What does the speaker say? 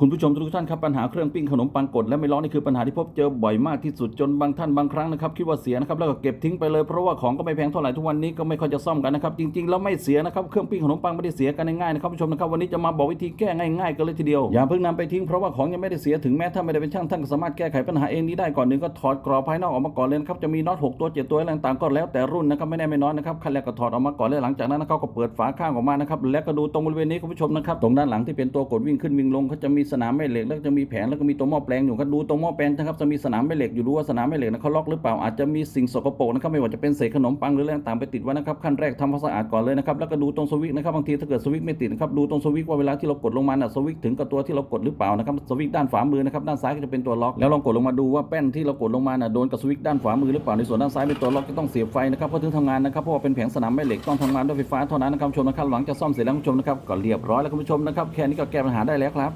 คุณผู้ชมทุกท่านครับปัญหาเครื่องปิ้งขนมปังกดและไม่ร้อนนี่คือปัญหาที่พบเจอบ่อยมากที่สุดจนบางท่านบางครั้งนะครับคิดว่าเสียนะครับแล้วก็เก็บทิ้งไปเลยเพราะว่าของก็ไม่แพงเท่าไหร่ทุกวันนี้ก็ไม่ค่อยจะซ่อมกันนะครับจริงๆแล้วไม่เสียนะครับเครื่องปิ้งขนมปังไม่ได้เสียกันง่ายๆนะครับผู้ชมนะครับวันนี้จะมาบอกวิธีแก้ง่ายๆกันเลยทีเดียวอย่าเพิ่งนำไปทิ้งเพราะว่าของยังไม่ได้เสียถึงแม้ถ้าไม่ได้เป็นช่างท่านก็สามารถแก้ไขปัญหาเองนี้ได้ก่อนหนึ่งก็ถอดกรอบภายนอกออกมาก่อนเลยครับจะมีน็อตหกตัวเจ็ดตัวอะไรต่างๆก็แล้วแต่รุ่นนะครับไม่แน่ไม่น้อยนะครับขั้นแรกก็ถอดออกมาก่อนเลยหลังจากนั้นนะครับก็เปิดฝาข้างออกมานะครับแล้วก็ดูตรงบริเวณนี้คุณผู้ชมนะครับตรงด้านหลังที่เป็นตัวกดวิ่งขึ้นวิ่งลงเขาจะมีสนามแม่เหล็ก แล้วจะมีแผงแล้วก็มีตัวหม้อแปลงอยู่ก็ดูตรงหม้อแปลงนะครับจะมีสนามแม่เหล็กอยู่ดูว่าสนามแม่เหล็กนะเขาล็อกหรือเปล่าอาจจะมีสิ่งสกปรกนะครับไม่ว่าจะเป็นเศษขนมปังหรืออะไรต่างไปติดไว้นะครับขั้นแรกทำความสะอาดก่อนเลยนะครับแล้วก็ดูตรงสวิตช์นะครับบางทีถ้าเกิดสวิตช์ไม่ติดนะครับดูตรงสวิตช์ว่าเวลาที่เรากดลงมาน่ะสวิตช์ถึงกับตัวที่เรากดหรือเปล่านะครับสวิตช์ด้านขวามือนะครับด้านซ้ายก็จะเป็นตัวล็อกแล้วลองกดลงมาดูว่าแป้นที่เรากดลงมาน่ะโดนกับสวิตช์ด้านขวามือหรือเปล่าในส่วนด้านซ้ายเป็นตัวล็อกจะต้องเสียบไฟนะครับเพราะถึงทำงานนะครับเพราะว่าเป็นแผงสนามแม่เหล็กต้องทำงานด้วยไฟฟ้าเท่านั้นนะครับชมนะครับหลังจากซ่อมเสร็จแล้วคุณผู้ชมนะครับก็เรียบร้อยแล้วคุณผู้ชมนะครับแค่นี้ก็แก้ปัญหาได้แล้วครับ